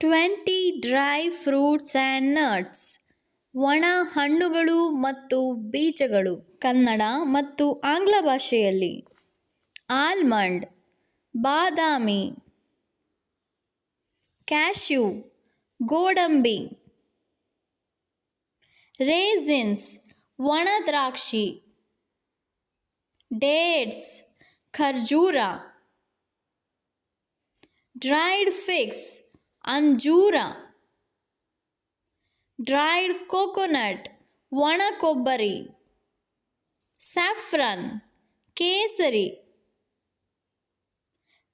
Twenty dry fruits and nuts. ಒಣ ಹಣ್ಣುಗಳು ಮತ್ತು ಬೀಜಗಳು ಕನ್ನಡ ಮತ್ತು ಆಂಗ್ಲ ಭಾಷೆಯಲ್ಲಿ. ಆಲ್ಮಂಡ್, ಬಾದಾಮಿ, ಕ್ಯಾಶ್ಯೂ, ಗೋಡಂಬಿ, ರೇಸಿನ್ಸ್, ಒಣ ದ್ರಾಕ್ಷಿ, ಡೇಟ್ಸ್, ಖರ್ಜೂರ, ಡ್ರೈಡ್ ಫಿಕ್ಸ್ ಅಂಜೂರ ಡ್ರೈಡ್ ಕೋಕೋನಟ್ ಒಣ ಕೊಬ್ಬರಿ ಸ್ಯಾಫ್ರನ್ ಕೇಸರಿ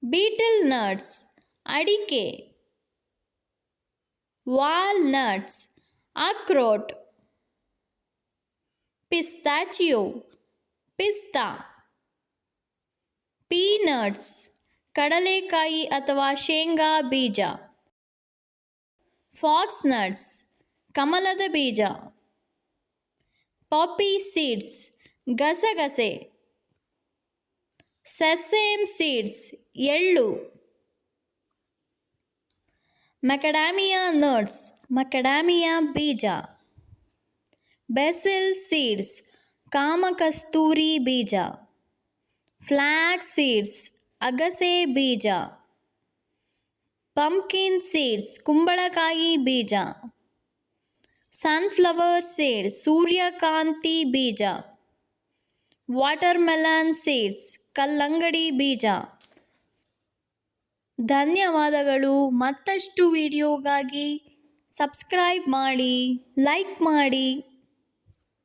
ಬೀಟಲ್ ನಟ್ಸ್ ಅಡಿಕೆ ವಾಲ್ನಟ್ಸ್ ಅಕ್ರೋಟ್ ಪಿಸ್ತಾಚಿಯೋ ಪಿಸ್ತಾ ಪೀನಟ್ಸ್ ಕಡಲೆಕಾಯಿ ಅಥವಾ ಶೇಂಗಾ ಬೀಜ. ಫಾಕ್ಸ್ ನಟ್ಸ್ ಕಮಲದ ಬೀಜ ಪಾಪಿ ಸೀಡ್ಸ್ ಗಸಗಸೆ ಸೆಸೇಮ್ ಸೀಡ್ಸ್ ಎಳ್ಳು ಮೆಕಡಾಮಿಯಾ ನಟ್ಸ್ ಮಕಡಾಮಿಯಾ ಬೀಜ ಬೆಸಿಲ್ ಸೀಡ್ಸ್ ಕಾಮಕಸ್ತೂರಿ ಬೀಜ ಫ್ಲ್ಯಾಕ್ ಸೀಡ್ಸ್ ಅಗಸೆ ಬೀಜ ಪಂಪ್ಕಿನ್ ಸೀಡ್ಸ್ ಕುಂಬಳಕಾಯಿ ಬೀಜ ಸನ್ಫ್ಲವರ್ ಸೀಡ್ಸ್ ಸೂರ್ಯಕಾಂತಿ ಬೀಜ ವಾಟರ್ಮೆಲನ್ ಸೀಡ್ಸ್ ಕಲ್ಲಂಗಡಿ ಬೀಜ. ಧನ್ಯವಾದಗಳು. ಮತ್ತಷ್ಟು ವಿಡಿಯೋಗಾಗಿ ಸಬ್ಸ್ಕ್ರೈಬ್ ಮಾಡಿ ಲೈಕ್ ಮಾಡಿ.